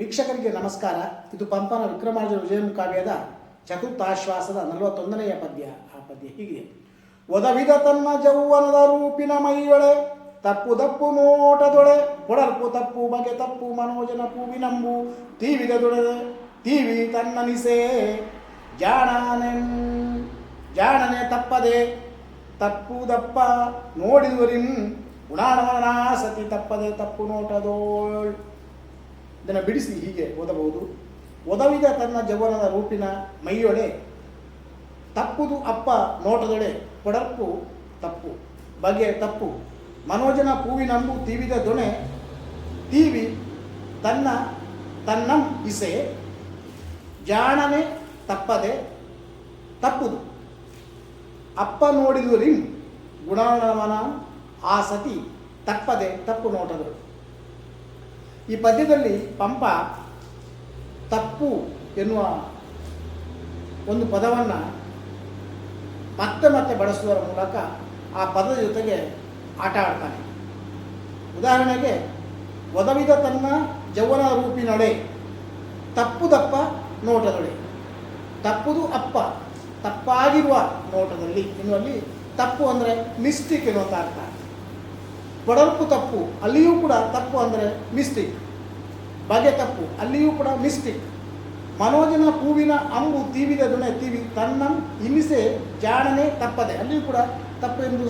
ವೀಕ್ಷಕರಿಗೆ ನಮಸ್ಕಾರ. ಇದು ಪಂಪನ ವಿಕ್ರಮಾರ್ಜುನ ವಿಜಯ ಕಾವ್ಯದ ಚತುರ್ಥಾಶ್ವಾಸದ ನಲವತ್ತೊಂದನೆಯ ಪದ್ಯ. ಆ ಪದ್ಯ ಹೀಗಿದೆ. ಒದವಿದ ತನ್ನ ಜೌವನದ ರೂಪಿನ ಮೈಯೊಳೆ, ತಪ್ಪು ದಪ್ಪು ನೋಟದೊಳೆ, ಒಡರ್ಪು ತಪ್ಪು ಬಗೆ ತಪ್ಪು ಮನೋಜನ ಪೂವಿನಂಬು ತೀವಿದ ದೊಡೆ ತೀವಿ ತನ್ನನಿಸೆ ಜಾಣನೆನ್ ಜಾಣನೆ ತಪ್ಪದೆ, ತಪ್ಪು ದಪ್ಪ ನೋಡಿದುವರಿನ್ ಗುಣಾಣವನ ಸತಿ ತಪ್ಪದೆ, ತಪ್ಪು ನೋಟದೋಳ್ ಇದನ್ನು ಬಿಡಿಸಿ ಹೀಗೆ ಓದಬಹುದು. ಒದವಿದ ತನ್ನ ಜವನದ ರೂಪಿನ ಮೈಯೊಡೆ ತಪ್ಪುದು ಅಪ್ಪ ನೋಟದೊಡೆ ಕೊಡರ್ಪು ತಪ್ಪು, ಬಗೆ ತಪ್ಪು. ಮನೋಜನ ಪೂವಿನಂಬು ತೀವಿದ ದೊಣೆ ತೀವಿ ತನ್ನ ತನ್ನಂ ಇಸೆ, ಜಾಣನೆ ತಪ್ಪದೆ ತಪ್ಪುದು. ಅಪ್ಪ ನೋಡಿದು ರಿಂ ಗುಣಮನ ಆಸತಿ ಸತಿ ತಪ್ಪದೆ ತಪ್ಪು ನೋಟದಳು ಈ ಪದ್ಯದಲ್ಲಿ ಪಂಪ ತಪ್ಪು ಎನ್ನುವ ಒಂದು ಪದವನ್ನು ಮತ್ತೆ ಮತ್ತೆ ಬಳಸುವುದರ ಮೂಲಕ ಆ ಪದದ ಜೊತೆಗೆ ಆಟ ಆಡ್ತಾನೆ. ಉದಾಹರಣೆಗೆ ಒದವಿದ ತನ್ನ ಜೌವನ ರೂಪಿನಡೆ ತಪ್ಪುದಪ್ಪ ನೋಟದೊಳೆ ತಪ್ಪುದು ಅಪ್ಪ, ತಪ್ಪಾಗಿರುವ ನೋಟದಲ್ಲಿ ಎನ್ನುವಲ್ಲಿ ತಪ್ಪು ಅಂದರೆ ಮಿಸ್ಟೇಕ್ ಎನ್ನುವಂಥ ಅರ್ಥ. ಕೊಡಲ್ಪು ತಪ್ಪು, ಅಲ್ಲಿಯೂ ಕೂಡ ತಪ್ಪು ಅಂದರೆ ಮಿಸ್ಟೇಕ್. ಬಗೆ ತಪ್ಪು, ಅಲ್ಲಿಯೂ ಕೂಡ ಮಿಸ್ಟೇಕ್. ಮನೋಜನ ಹೂವಿನ ಅಂಬು ತೀವಿದ ದೊಣೆ ತೀವಿ, ತನ್ನ ಹಿಂಸೆ ಜಾಣನೆ ತಪ್ಪದೆ, ಅಲ್ಲಿಯೂ ಕೂಡ ತಪ್ಪು ಎಂದು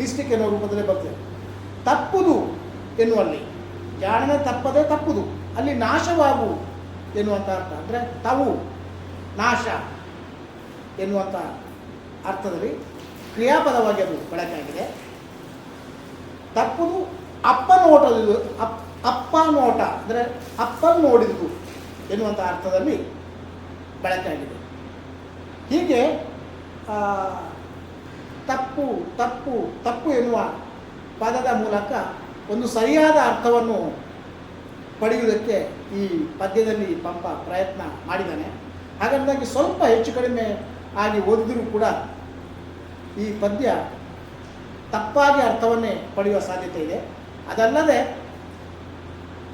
ಮಿಸ್ಟೇಕ್ ಎನ್ನುವ ರೂಪದಲ್ಲಿ ಬರ್ತದೆ. ತಪ್ಪುದು ಎನ್ನುವಲ್ಲಿ, ಜಾಣನೆ ತಪ್ಪದೆ ತಪ್ಪುದು, ಅಲ್ಲಿ ನಾಶವಾಗು ಎನ್ನುವಂಥ ಅರ್ಥ. ಅಂದರೆ ತವು, ನಾಶ ಎನ್ನುವಂಥ ಅರ್ಥದಲ್ಲಿ ಕ್ರಿಯಾಪದವಾಗಿ ಅದು ಬಳಕೆಯಾಗಿದೆ. ತಪ್ಪುದು ಅಪ್ಪ ನೋಟದು ಅಪ್, ಅಪ್ಪ ನೋಟ, ಅಂದರೆ ಅಪ್ಪನ್ ನೋಡಿದ್ದು ಎನ್ನುವಂಥ ಅರ್ಥದಲ್ಲಿ ಬಳಕೆಯಾಗಿದೆ ಹೀಗೆ ತಪ್ಪು ತಪ್ಪು ತಪ್ಪು ಎನ್ನುವ ಪದದ ಮೂಲಕ ಒಂದು ಸರಿಯಾದ ಅರ್ಥವನ್ನು ಪಡೆಯುವುದಕ್ಕೆ ಈ ಪದ್ಯದಲ್ಲಿ ಪಂಪ ಪ್ರಯತ್ನ ಮಾಡಿದ್ದಾನೆ. ಹಾಗಾಗಿ ಸ್ವಲ್ಪ ಹೆಚ್ಚು ಕಡಿಮೆ ಆಗಿ ಓದಿದರೂ ಕೂಡ ಈ ಪದ್ಯ ತಪ್ಪಾಗಿ ಅರ್ಥವನ್ನೇ ಪಡೆಯುವ ಸಾಧ್ಯತೆ ಇದೆ. ಅದಲ್ಲದೆ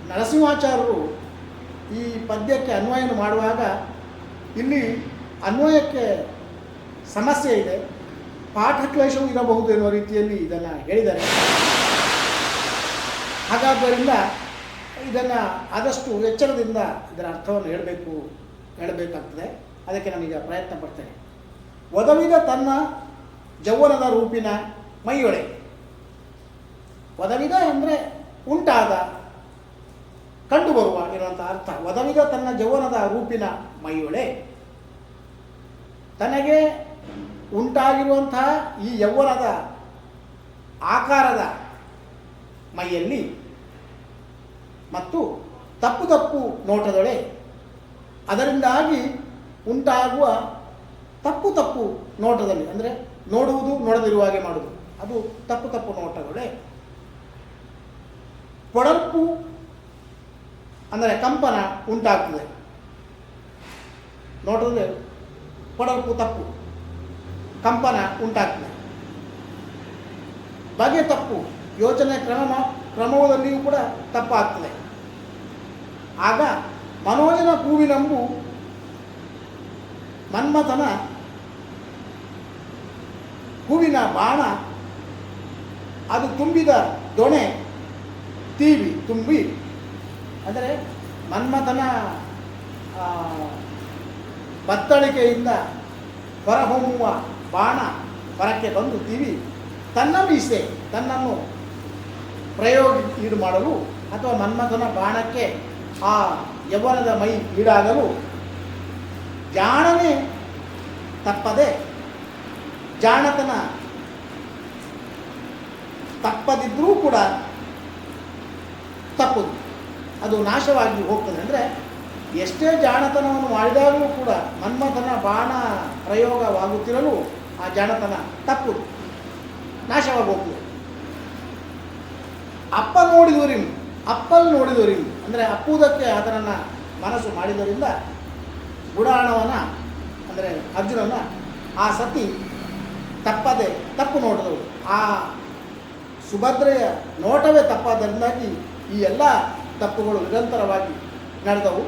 ನರಸಿಂಹಾಚಾರ್ಯರು ಈ ಪದ್ಯಕ್ಕೆ ಅನ್ವಯನ ಮಾಡುವಾಗ ಇಲ್ಲಿ ಅನ್ವಯಕ್ಕೆ ಸಮಸ್ಯೆ ಇದೆ. ಪಾಠಕ್ಲೇಶವೂ ಇರಬಹುದು ಎನ್ನುವ ರೀತಿಯಲ್ಲಿ ಇದನ್ನು ಹೇಳಿದ್ದಾರೆ. ಹಾಗಾದ್ದರಿಂದ ಇದನ್ನು ಆದಷ್ಟು ಎಚ್ಚರದಿಂದ ಇದರ ಅರ್ಥವನ್ನು ಹೇಳಬೇಕು, ಹೇಳಬೇಕಾಗ್ತದೆ. ಅದಕ್ಕೆ ನಾನೀಗ ಪ್ರಯತ್ನ ಪಡ್ತೇನೆ. ಒದವಿದ ತನ್ನ ಜೌವನದ ರೂಪಿನ ಮೈಯೊಳೆ ಒದವಿದ ಅಂದರೆ ಉಂಟಾದ, ಕಂಡುಬರುವ ಇರುವಂಥ ಅರ್ಥ. ಒದವಿದ ತನ್ನ ಜೌವನದ ರೂಪಿನ ಮೈಯೊಳೆ. ತನಗೆ ಉಂಟಾಗಿರುವಂತಹ ಈ ಯೌವನದ ಆಕಾರದ ಮೈಯಲ್ಲಿ ಮತ್ತು ತಪ್ಪು ತಪ್ಪು ನೋಟದೊಳೆ ಅದರಿಂದಾಗಿ ಉಂಟಾಗುವ ತಪ್ಪು ತಪ್ಪು ನೋಟದಲ್ಲಿ, ಅಂದರೆ ನೋಡುವುದು ನೋಡದಿರುವ ಹಾಗೆ ಮಾಡುವುದು. ಅದು ತಪ್ಪು ತಪ್ಪು ನೋಟಗಳೇ. ಕೊಡಲ್ಪು ಅಂದರೆ ಕಂಪನ ಉಂಟಾಗ್ತದೆ. ನೋಟದಲ್ಲಿ ಕೊಡಲ್ಪು ತಪ್ಪು. ಕಂಪನ ಉಂಟಾಗ್ತದೆ. ಬಗೆ ತಪ್ಪು. ಯೋಚನೆ ಕ್ರಮ ಕ್ರಮದಲ್ಲಿಯೂ ಕೂಡ ತಪ್ಪಾಗ್ತದೆ. ಆಗ ಮನೋಜನ ಹೂವಿನಂಬು ಮನ್ಮಥನ ಹೂವಿನ ಬಾಣ ಅದು ತುಂಬಿದ ದೊಣೆ, ತೀವಿ ತುಂಬಿ, ಅಂದರೆ ಮನ್ಮಥನ ಬತ್ತಳಿಕೆಯಿಂದ ಹೊರಹೊಮ್ಮುವ ಬಾಣ ಹೊರಕ್ಕೆ ಬಂದು ತೀವಿ, ತನ್ನ ಮೀಸೆ, ತನ್ನನ್ನು ಪ್ರಯೋಗ, ಈಡು ಮಾಡಲು ಅಥವಾ ಮನ್ಮಥನ ಬಾಣಕ್ಕೆ ಆ ಯೌವನದ ಮೈ ಈಡಾಗಲು ಜಾಣನೆ ತಪ್ಪದೆ ಜಾಣತನ ತಪ್ಪದಿದ್ದರೂ ಕೂಡ ತಪ್ಪದು. ಅದು ನಾಶವಾಗಿ ಹೋಗ್ತದೆ. ಅಂದರೆ ಎಷ್ಟೇ ಜಾಣತನವನ್ನು ಮಾಡಿದಾಗಲೂ ಕೂಡ ಮನ್ಮಥನ ಬಾಣ ಪ್ರಯೋಗವಾಗುತ್ತಿರಲು ಆ ಜಾಣತನ ತಪ್ಪುದು. ನಾಶವಾಗಿ ಹೋಗ್ತದೆ. ಅಪ್ಪ ನೋಡಿದವರಿ ಅಪ್ಪಲ್ ನೋಡಿದವರಿ ಅಂದರೆ ಅಪ್ಪುವುದಕ್ಕೆ ಅದನ್ನು ಮನಸ್ಸು ಮಾಡಿದವರಿಂದ ಗುಡಾಣವನ ಅಂದರೆ ಅರ್ಜುನನ ಆ ಸತಿ ತಪ್ಪದೆ, ತಪ್ಪು ನೋಡಿದವರು ಆ ಸುಭದ್ರೆಯ ನೋಟವೇ ತಪ್ಪಾದ್ದರಿಂದಾಗಿ ಈ ಎಲ್ಲ ತಪ್ಪುಗಳು ನಿರಂತರವಾಗಿ ನಡೆದವು.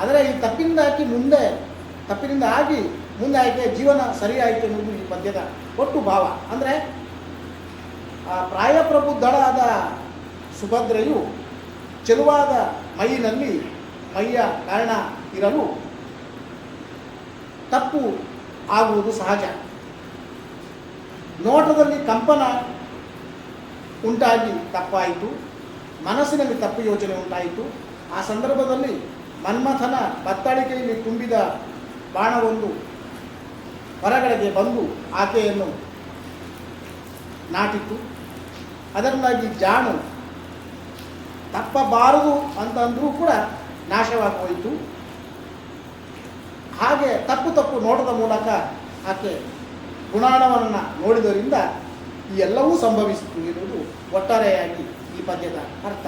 ಆದರೆ ಈ ತಪ್ಪಿಂದಾಗಿ ಮುಂದೆ ತಪ್ಪಿನಿಂದ ಆಗಿ ಮುಂದೆ ಆಯ್ಕೆ ಜೀವನ ಸರಿಯಾಯಿತು ಎನ್ನುವುದು ಈ ಪದ್ಯದ ಒಟ್ಟು ಭಾವ. ಅಂದರೆ, ಆ ಪ್ರಾಯಪ್ರಬುದ್ಧಳಾದ ಸುಭದ್ರೆಯು ಚೆಲುವಾದ ಮೈನಲ್ಲಿ ಮೈಯ ಕಾರಣ ಇರಲು ತಪ್ಪು ಆಗುವುದು ಸಹಜ. ನೋಟದಲ್ಲಿ ಕಂಪನ ಉಂಟಾಗಿ ತಪ್ಪಾಯಿತು, ಮನಸ್ಸಿನಲ್ಲಿ ತಪ್ಪು ಯೋಚನೆ ಉಂಟಾಯಿತು. ಆ ಸಂದರ್ಭದಲ್ಲಿ ಮನ್ಮಥನ ಬತ್ತಳಿಕೆಯಲ್ಲಿ ತುಂಬಿದ ಬಾಣವೊಂದು ಹೊರಗಡೆಗೆ ಬಂದು ಆಕೆಯನ್ನು ನಾಟಿತ್ತು ಅದರಿಂದಾಗಿ ಜಾಣು ತಪ್ಪಬಾರದು ಅಂತಂದರೂ ಕೂಡ ನಾಶವಾಗಿ ಹೋಯಿತು ಹಾಗೆ ತಪ್ಪು ತಪ್ಪು ನೋಟದ ಮೂಲಕ ಆಕೆ ಗುಣಾಣವನ್ನು ನೋಡಿದರಿಂದ ಈ ಎಲ್ಲವೂ ಸಂಭವಿಸಿತು ಎನ್ನುವುದು ಒಟ್ಟಾರೆಯಾಗಿ ಈ ಪದ್ಯದ ಅರ್ಥ.